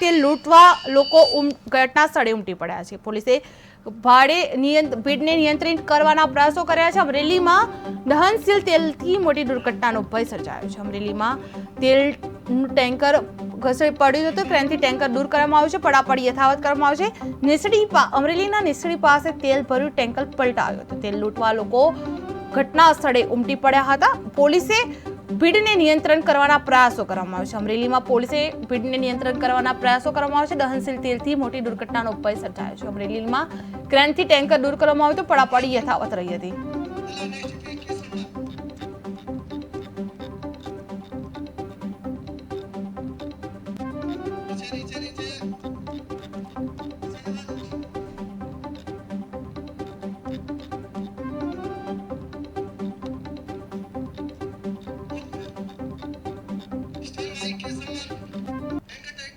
તેલ લૂંટવા લોકો ઘટના સ્થળે ઉમટી પડ્યા છે. પોલીસે ભાડે ભીડને નિયંત્રિત કરવાના પ્રયાસો કર્યા છે. અમરેલીમાં દહનશીલ તેલથી મોટી દુર્ઘટનાનો ભય સર્જાયો છે. અમરેલીમાં તેલનું ટેન્કર ઘસડી પડ્યું હતું. ક્રેનથી ટેન્કર દૂર કરવામાં આવ્યું છે. પડાપડી યથાવત કરવામાં આવ્યું છે. નેસડી અમરેલીના નેસડી પાસે તેલ ભર્યું ટેન્કર પલટાયું હતું. તેલ લૂંટવા લોકો ઘટના સ્થળે ઉમટી પડ્યા હતા. પોલીસે ભીડને નિયંત્રણ કરવાના પ્રયાસો કરવામાં આવે છે. અમરેલીમાં પોલીસે ભીડને નિયંત્રણ કરવાના પ્રયાસો કરવામાં આવે છે. દહનશીલ તેલથી મોટી દુર્ઘટનાનો ભય સર્જાયો છે. અમરેલીમાં ક્રેનથી ટેન્કર દૂર કરવામાં આવ્યું તો પડાપડી યથાવત રહી હતી. ચલી ચલી music is